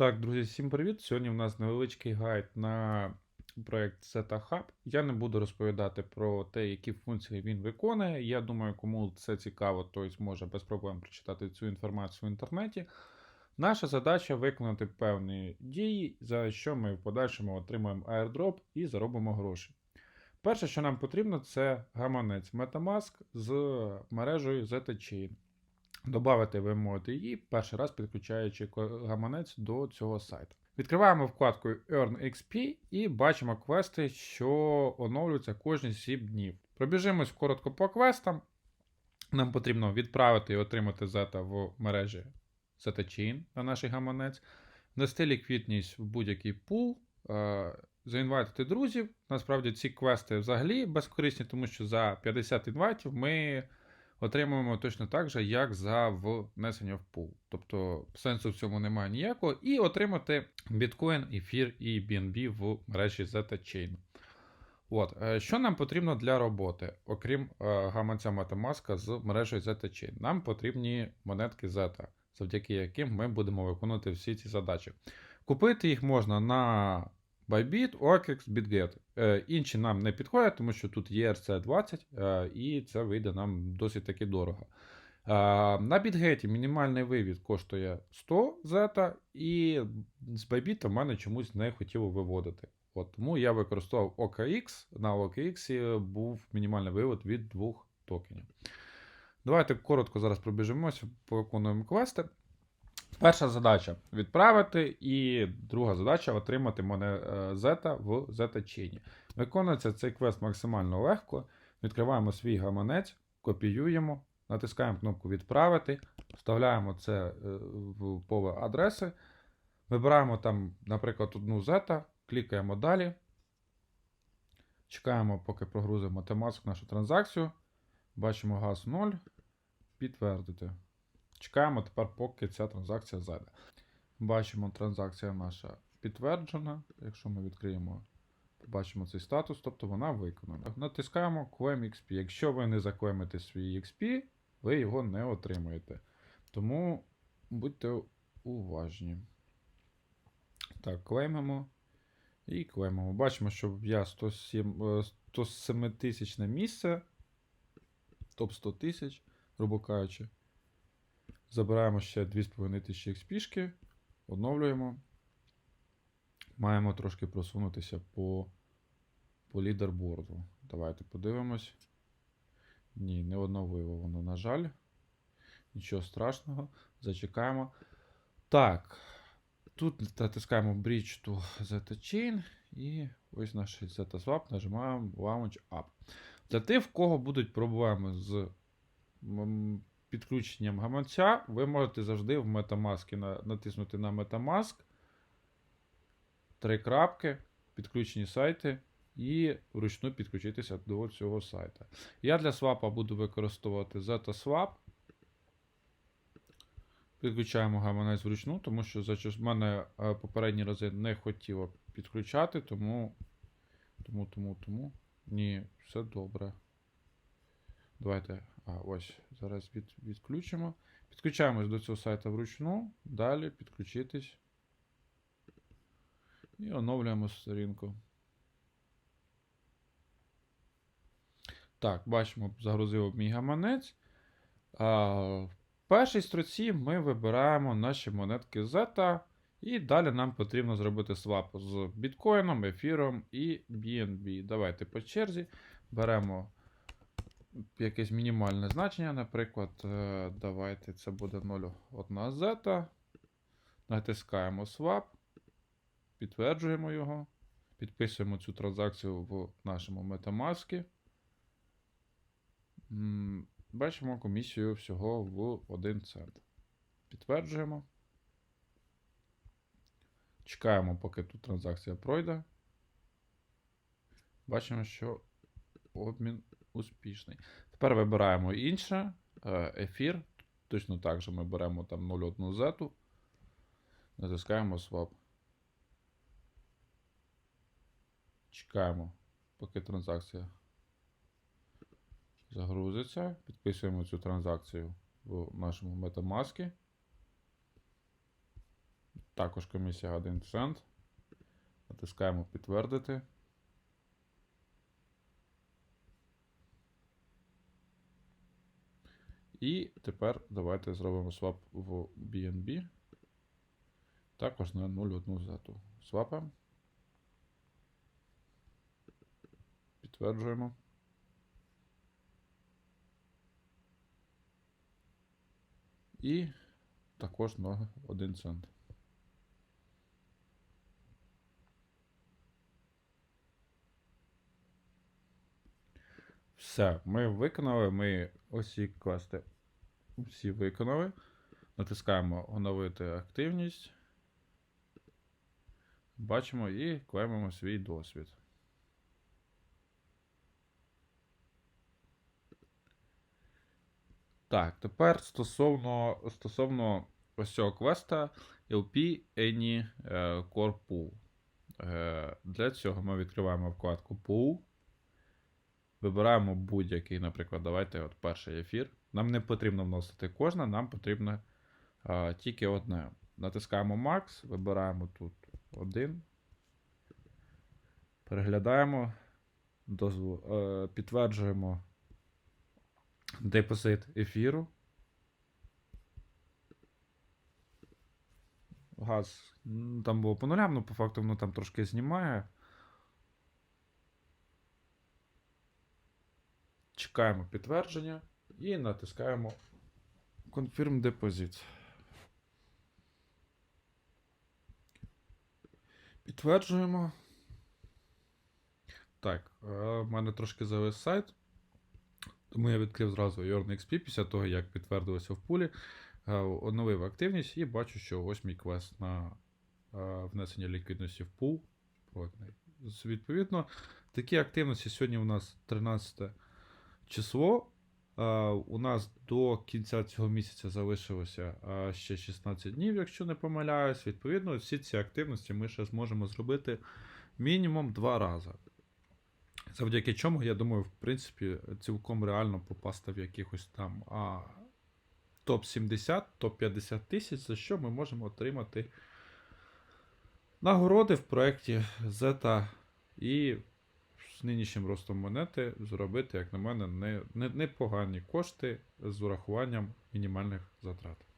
Так, друзі, всім привіт! Сьогодні в нас невеличкий гайд на проект Zeta Hub. Я не буду розповідати про те, які функції він виконує. Я думаю, кому це цікаво, той зможе без проблем прочитати цю інформацію в інтернеті. Наша задача виконати певні дії, за що ми в подальшому отримаємо airdrop і заробимо гроші. Перше, що нам потрібно, це гаманець Metamask з мережею ZTChain. Добавити ви можете її перший раз підключаючи гаманець до цього сайту. Відкриваємо вкладку Earn XP і бачимо квести, що оновлюються кожні 7 днів. Пробіжимось коротко по квестам. Нам потрібно відправити і отримати зета в мережі ZetaChain на наш гаманець, внести ліквідність в будь-який пул, е, заінвайтити друзів. Насправді ці квести взагалі безкорисні, тому що за 50 інвайтів ми отримуємо точно так же, як за внесення в пул. Тобто сенсу в цьому немає ніякого. І отримати біткоін, ефір і BNB в мережі ZetaChain. От, е, що нам потрібно для роботи, окрім е, гаманця Metamask з мережею ZetaChain? Нам потрібні монетки Zeta, завдяки яким ми будемо виконувати всі ці задачі. Купити їх можна на Bybit, OKX, BitGet. Е, інші нам не підходять, тому що тут є ERC20, е, і це вийде нам досить таки дорого. Е, на BitGet мінімальний вивід коштує 100 зета, і з Bybit в мене чомусь не хотіло виводити. От, тому я використовував OKX. На OKX був мінімальний вивод від двох токенів. Давайте коротко зараз пробіжимося, повиконуємо квести. Перша задача відправити, і друга задача отримати мене зета в ZetaChain. Виконується цей квест максимально легко. Відкриваємо свій гаманець, копіюємо, натискаємо кнопку Відправити, вставляємо це е, в поле адреси, вибираємо там, наприклад, одну зета, клікаємо далі. Чекаємо, поки прогрузимо Metamask нашу транзакцію. Бачимо газ 0. Підтвердити. Чекаємо тепер, поки ця транзакція зайде. Бачимо, транзакція наша підтверджена. Якщо ми відкриємо, побачимо цей статус, тобто вона виконана. Натискаємо Claim XP. Якщо ви не заклеймите свій XP, ви його не отримаєте. Тому будьте уважні. Так, клеймимо. І клеймимо. Бачимо, що я 107, е, 107 тисячне місце. Топ 100 тисяч, грубо кажучи. Забираємо ще 2500 XP, оновлюємо. Маємо трошки просунутися по, по лідерборду. Давайте подивимось. Ні, не оновило воно, на жаль. Нічого страшного. Зачекаємо. Так. Тут натискаємо Bridge to ZetaChain. І ось наш ZetaSwap нажимаємо Launch Up. Для тих, в кого будуть проблеми з підключенням гаманця, ви можете завжди в Metamask на- натиснути на Metamask, три крапки, підключені сайти, і вручну підключитися до цього сайта. Я для свапа буду використовувати ZetaSwap. Підключаємо гаманець вручну, тому що за в мене е, попередні рази не хотіло підключати, тому. Тому, тому, тому. Ні, все добре. Давайте. А, ось. Зараз від, відключимо. Підключаємось до цього сайту вручну. Далі підключитись. І оновлюємо сторінку. Так, бачимо, загрузив мій гаманець. А, в першій строці ми вибираємо наші монетки Zeta. І далі нам потрібно зробити свап з біткоїном, ефіром і BNB. Давайте по черзі беремо якесь мінімальне значення. Наприклад, е, давайте це буде 0,1 зета. Натискаємо swap, підтверджуємо його, підписуємо цю транзакцію в нашому Metamask. Бачимо комісію всього в 1 цент. Підтверджуємо. Чекаємо, поки тут транзакція пройде. Бачимо, що обмін успішний. Тепер вибираємо інше. е, Ефір. Точно так же ми беремо там 0,1 зету. Натискаємо swap. Чекаємо, поки транзакція загрузиться. Підписуємо цю транзакцію в нашому Metamask. Також комісія 1 цент. Натискаємо підтвердити. І тепер давайте зробимо свап в BNB. Також на 0,1 зету. Свапаємо. Підтверджуємо. І також на 1 цент. Все, ми виконали, ми усі квести всі виконали. Натискаємо оновити активність. Бачимо і клеймимо свій досвід. Так, тепер стосовно, стосовно ось цього квеста LP Any е, Core Pool. Е, Для цього ми відкриваємо вкладку Pool. Вибираємо будь-який, наприклад, давайте от перший ефір. Нам не потрібно вносити кожне, нам потрібно а, тільки одне. Натискаємо Max, вибираємо тут один. Переглядаємо, дозвол, е, підтверджуємо депозит ефіру. Газ там було по нулям, ну по факту воно там трошки знімає. Чекаємо підтвердження і натискаємо Confirm Deposit. Підтверджуємо. Так, е, в мене трошки завис сайт. Тому я відкрив зразу EarnXP після того, як підтвердилося в пулі. Е, Оновив активність і бачу, що ось мій квест на е, внесення ліквідності в пул. Відповідно, такі активності сьогодні у нас 13 число. Е, У нас до кінця цього місяця залишилося е, ще 16 днів, якщо не помиляюсь. Відповідно, всі ці активності ми ще зможемо зробити мінімум два рази. Завдяки чому, я думаю, в принципі, цілком реально попасти в якихось там а, топ-70, топ-50 тисяч, за що ми можемо отримати нагороди в проєкті Zeta і з нинішнім ростом монети зробити, як на мене, не, не, непогані кошти з урахуванням мінімальних затрат.